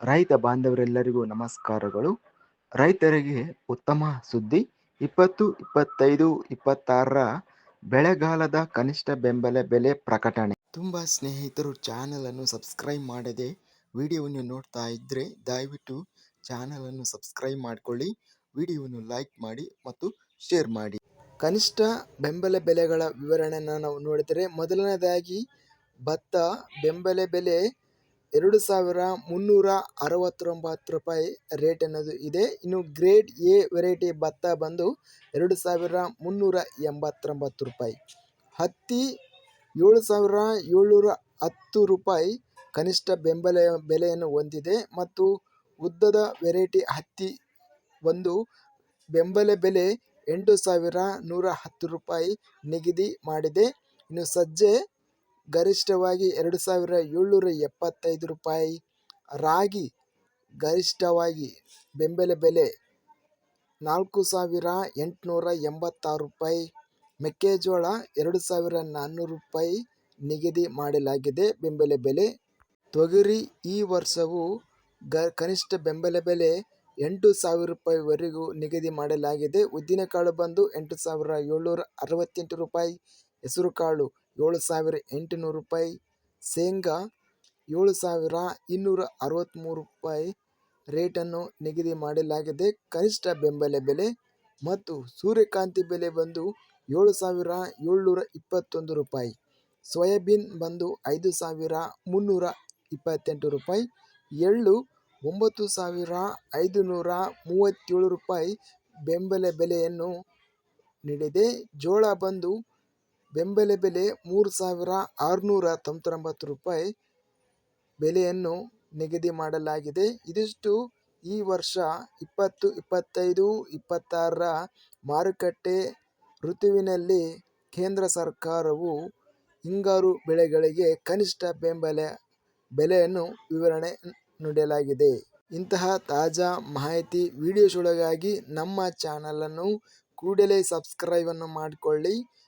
ರೈತ ಬಾಂಧವರೆಲ್ಲರಿಗೂ ನಮಸ್ಕಾರಗಳು. ರೈತರಿಗೆ ಉತ್ತಮ ಸುದ್ದಿ. ಇಪ್ಪತ್ತು, ಇಪ್ಪತ್ತೈದು, ಇಪ್ಪತ್ತಾರರ ಬೆಳೆಗಾಲದ ಕನಿಷ್ಠ ಬೆಂಬಲ ಬೆಲೆ ಪ್ರಕಟಣೆ. ತುಂಬ ಸ್ನೇಹಿತರು ಚಾನಲನ್ನು ಸಬ್ಸ್ಕ್ರೈಬ್ ಮಾಡದೆ ವಿಡಿಯೋವನ್ನು ನೋಡ್ತಾ ಇದ್ದರೆ ದಯವಿಟ್ಟು ಚಾನಲನ್ನು ಸಬ್ಸ್ಕ್ರೈಬ್ ಮಾಡಿಕೊಳ್ಳಿ, ವಿಡಿಯೋವನ್ನು ಲೈಕ್ ಮಾಡಿ ಮತ್ತು ಶೇರ್ ಮಾಡಿ. ಕನಿಷ್ಠ ಬೆಂಬಲ ಬೆಲೆಗಳ ವಿವರಣೆಯನ್ನು ನಾವು ನೋಡಿದರೆ ಮೊದಲನೇದಾಗಿ ಭತ್ತ ಬೆಂಬಲ ಬೆಲೆ ಎರಡು ಸಾವಿರ ಮುನ್ನೂರ ಅರವತ್ತೊಂಬತ್ತು ರೂಪಾಯಿ ರೇಟ್ ಅನ್ನೋದು ಇದೆ. ಇನ್ನು ಗ್ರೇಡ್ ಎ ವೆರೈಟಿ ಭತ್ತ ಬಂದು ಎರಡು ಸಾವಿರ ಮುನ್ನೂರ ಎಂಬತ್ತೊಂಬತ್ತು ರೂಪಾಯಿ. ಹತ್ತಿ ಏಳು ಸಾವಿರ ಏಳ್ನೂರ ಹತ್ತು ರೂಪಾಯಿ ಕನಿಷ್ಠ ಬೆಂಬಲ ಬೆಲೆಯನ್ನು ಹೊಂದಿದೆ ಮತ್ತು ಉದ್ದದ ವೆರೈಟಿ ಹತ್ತಿ ಒಂದು ಬೆಂಬಲ ಬೆಲೆ ಎಂಟು ಸಾವಿರ ನೂರ ಹತ್ತು ರೂಪಾಯಿ ನಿಗದಿ ಮಾಡಿದೆ. ಇನ್ನು ಸಜ್ಜೆ ಗರಿಷ್ಠವಾಗಿ ಎರಡು ಸಾವಿರ ಏಳ್ನೂರ ಎಪ್ಪತ್ತೈದು ರೂಪಾಯಿ. ರಾಗಿ ಗರಿಷ್ಠವಾಗಿ ಬೆಂಬಲ ಬೆಲೆ ನಾಲ್ಕು ಸಾವಿರ ಎಂಟುನೂರ ಎಂಬತ್ತಾರು ರೂಪಾಯಿ. ಮೆಕ್ಕೆಜೋಳ ಎರಡು ಸಾವಿರ ನಾನ್ನೂರು ರೂಪಾಯಿ ನಿಗದಿ ಮಾಡಲಾಗಿದೆ. ಬೆಂಬಲ ಬೆಲೆ ತೊಗರಿ ಈ ವರ್ಷವು ಗ ಕನಿಷ್ಠ ಬೆಂಬಲ ಬೆಲೆ ಎಂಟು ಸಾವಿರ ರೂಪಾಯಿವರೆಗೂ ನಿಗದಿ ಮಾಡಲಾಗಿದೆ. ಉದ್ದಿನಕಾಳು ಬಂದು ಎಂಟು ಸಾವಿರ ಏಳ್ನೂರ ಅರವತ್ತೆಂಟು ರೂಪಾಯಿ. ಹೆಸರುಕಾಳು ಏಳು ಸಾವಿರ ಎಂಟುನೂರು ರೂಪಾಯಿ. ಶೇಂಗಾ ಏಳು ಸಾವಿರ ಇನ್ನೂರ ಅರವತ್ತ್ಮೂರು ರೂಪಾಯಿ. ರೇಟನ್ನು ನಿಗದಿ ಮಾಡಲಾಗಿದೆ. ಕನಿಷ್ಠ ಬೆಂಬಲ ಬೆಲೆ ಮತ್ತು ಸೂರ್ಯಕಾಂತಿ ಬೆಲೆ ಬಂದು ಏಳು ಸಾವಿರ ಏಳ್ನೂರ ಇಪ್ಪತ್ತೊಂದು ರೂಪಾಯಿ. ಸೋಯಾಬೀನ್ ಬಂದು ಐದು ಸಾವಿರ ಮುನ್ನೂರ ಇಪ್ಪತ್ತೆಂಟು ರೂಪಾಯಿ. ಎಳ್ಳು ಒಂಬತ್ತು ಸಾವಿರ ಐದು ನೂರ ಮೂವತ್ತೇಳು ರೂಪಾಯಿ ಬೆಂಬಲ ಬೆಲೆಯನ್ನು ನೀಡಿದೆ. ಜೋಳ ಬಂದು ಬೆಂಬಲ ಬೆಲೆ ಮೂರು ಸಾವಿರ ಆರುನೂರ ತೊಂಬತ್ತೊಂಬತ್ತು ರೂಪಾಯಿ ಬೆಲೆಯನ್ನು ನಿಗದಿ ಮಾಡಲಾಗಿದೆ. ಇದಿಷ್ಟು ಈ ವರ್ಷ ಇಪ್ಪತ್ತು, ಇಪ್ಪತ್ತೈದು, ಇಪ್ಪತ್ತಾರರ ಮಾರುಕಟ್ಟೆ ಋತುವಿನಲ್ಲಿ ಕೇಂದ್ರ ಸರ್ಕಾರವು ಹಿಂಗಾರು ಬೆಳೆಗಳಿಗೆ ಕನಿಷ್ಠ ಬೆಂಬಲ ಬೆಲೆಯನ್ನು ವಿವರಣೆ ನೀಡಲಾಗಿದೆ. ಇಂತಹ ತಾಜಾ ಮಾಹಿತಿ ವಿಡಿಯೋಸ್ಗಳಿಗಾಗಿ ನಮ್ಮ ಚಾನಲನ್ನು ಕೂಡಲೇ ಸಬ್ಸ್ಕ್ರೈಬನ್ನು ಮಾಡಿಕೊಳ್ಳಿ.